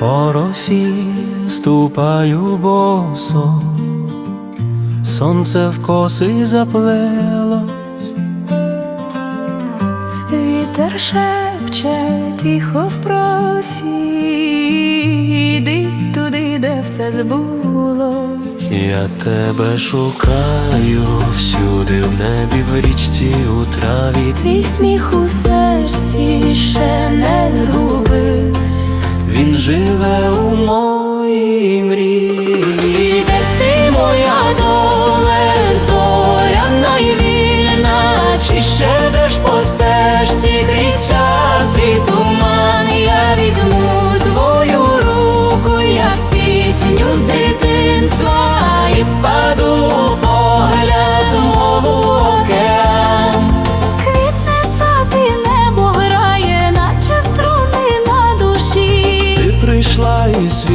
По росі ступаю босо, сонце в коси заплело, Вітер шепче тихо в просі, іди туди, де все збулось. я тебе шукаю всюди, в небі, в річці, у траві. Твій сміх у серці ще не живе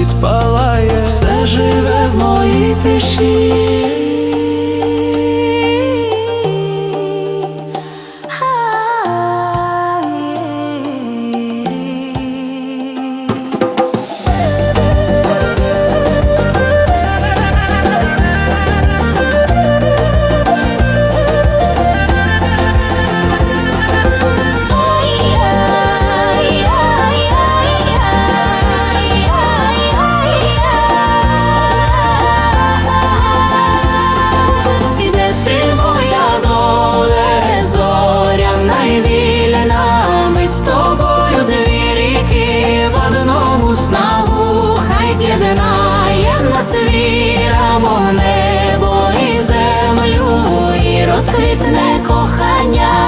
світ палає, все живе в моїй тиші. розквітне кохання.